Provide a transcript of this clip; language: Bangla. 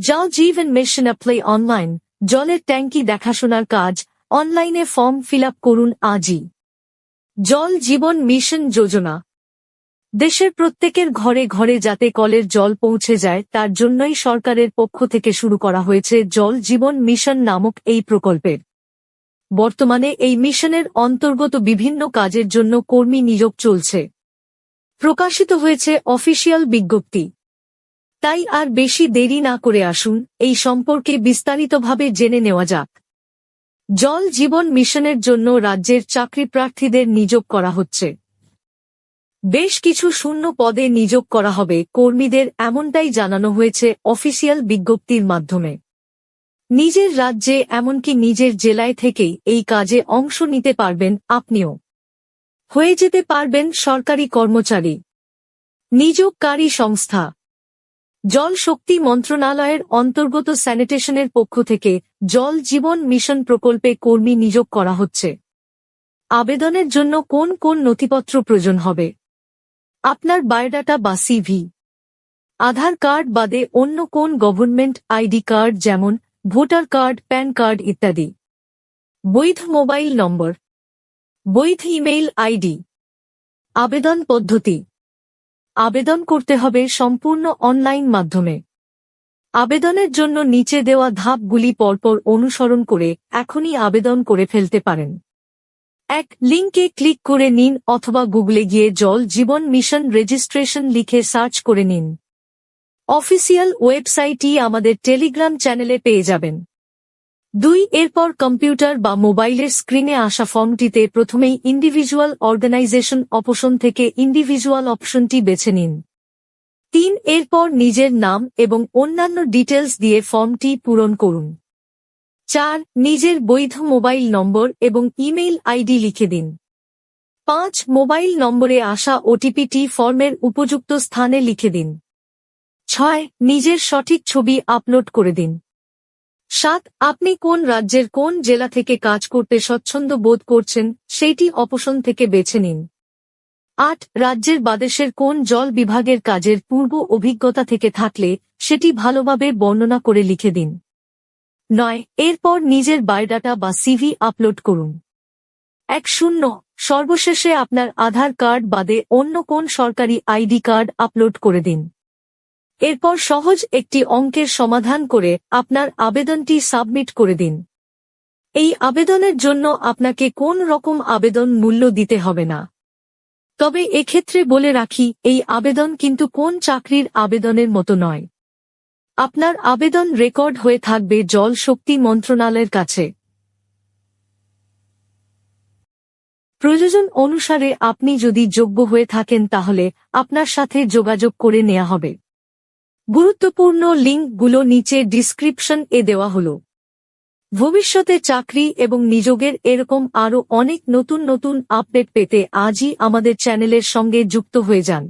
জল জীবন মিশন অ্যাপ্লাই অনলাইন, জলের ট্যাঙ্কি দেখাশোনার কাজ, অনলাইনে ফর্ম ফিল করুন আজই। জল জীবন মিশন যোজনা। দেশের প্রত্যেকের ঘরে ঘরে যাতে কলের জল পৌঁছে যায়, তার জন্যই সরকারের পক্ষ থেকে শুরু করা হয়েছে জল জীবন মিশন নামক এই প্রকল্পের। বর্তমানে এই মিশনের অন্তর্গত বিভিন্ন কাজের জন্য কর্মী নিয়োগ চলছে। প্রকাশিত হয়েছে অফিসিয়াল বিজ্ঞপ্তি। তাই আর বেশি দেরি না করে আসুন, এই সম্পর্কে বিস্তারিতভাবে জেনে নেওয়া যাক। জল জীবন মিশনের জন্য রাজ্যের চাকরি প্রার্থীদের নিয়োগ করা হচ্ছে। বেশ কিছু শূন্য পদে নিয়োগ করা হবে, কর্মীদের এমনটাই জানানো হয়েছে অফিসিয়াল বিজ্ঞপ্তির মাধ্যমে। নিজের রাজ্যে এমনকি নিজের জেলায় থেকেই এই কাজে অংশ নিতে পারবেন আপনিও। হয়ে যেতে পারবেন সরকারি কর্মচারী। নিযোগকারী সংস্থা। জল শক্তি মন্ত্রণালয়ের অন্তর্গত স্যানিটেশনের পক্ষ থেকে জল জীবন মিশন প্রকল্পে কর্মী নিয়োগ করা হচ্ছে। আবেদনের জন্য কোন কোন নথিপত্র প্রয়োজন হবে? আপনার বায়োডাটা বা সিভি আধার কার্ড বাদে অন্য কোন গভর্নমেন্ট আইডি কার্ড যেমন ভোটার কার্ড, প্যান কার্ড ইত্যাদি। বৈধ মোবাইল নম্বর, বৈধ ইমেইল আইডি আবেদন পদ্ধতি। আবেদন করতে হবে সম্পূর্ণ অনলাইন মাধ্যমে। আবেদনের জন্য নিচে দেওয়া ধাপগুলি পরপর অনুসরণ করে এখনই আবেদন করে ফেলতে পারেন। এক লিঙ্কে ক্লিক করে নিন অথবা গুগলে গিয়ে জল জীবন মিশন রেজিস্ট্রেশন লিখে সার্চ করে নিন। অফিসিয়াল ওয়েবসাইটই আমাদের টেলিগ্রাম চ্যানেলে পেয়ে যাবেন। দুই, এরপর কম্পিউটার বা মোবাইলের স্ক্রিনে আসা ফর্মটিতে প্রথমেই ইন্ডিভিজুয়াল অর্গানাইজেশন অপশন থেকে ইন্ডিভিজুয়াল অপশনটি বেছে নিন। তিন, এরপর নিজের নাম এবং অন্যান্য ডিটেলস দিয়ে ফর্মটি পূরণ করুন। চার, নিজের বৈধ মোবাইল নম্বর এবং ইমেইল আইডি লিখে দিন। পাঁচ, মোবাইল নম্বরে আসা ওটিপিটি ফর্মের উপযুক্ত স্থানে লিখে দিন। ছয়, নিজের সঠিক ছবি আপলোড করে দিন। সাত, আপনি কোন রাজ্যের কোন জেলা থেকে কাজ করতে স্বচ্ছন্দ বোধ করছেন সেইটি অপশন থেকে বেছে নিন। আট, রাজ্যের বাদেশের কোন জল বিভাগের কাজের পূর্ব অভিজ্ঞতা থেকে থাকলে, সেটি ভালোভাবে বর্ণনা করে লিখে দিন। নয়, এরপর নিজের বায়োডাটা বা সিভি আপলোড করুন। এক, শূন্য, সর্বশেষে আপনার আধার কার্ড বাদে অন্য কোন সরকারি আইডি কার্ড আপলোড করে দিন। এরপর সহজ একটি অঙ্কের সমাধান করে আপনার আবেদনটি সাবমিট করে দিন। এই আবেদনের জন্য আপনাকে কোন রকম আবেদন মূল্য দিতে হবে না। তবে এক্ষেত্রে বলে রাখি, এই আবেদন কিন্তু কোন চাকরির আবেদনের মতো নয়। আপনার আবেদন রেকর্ড হয়ে থাকবে জল শক্তি মন্ত্রণালয়ের কাছে। প্রয়োজন অনুসারে আপনি যদি যোগ্য হয়ে থাকেন তাহলে আপনার সাথে যোগাযোগ করে নেওয়া হবে। গুরুত্বপূর্ণ লিঙ্কগুলো নিচে ডিসক্রিপশন এ দেওয়া হল। ভবিষ্যতে চাকরি এবং নিযোগের এরকম আরও অনেক নতুন নতুন আপডেট পেতে আজই আমাদের চ্যানেলের সঙ্গে যুক্ত হয়ে যান।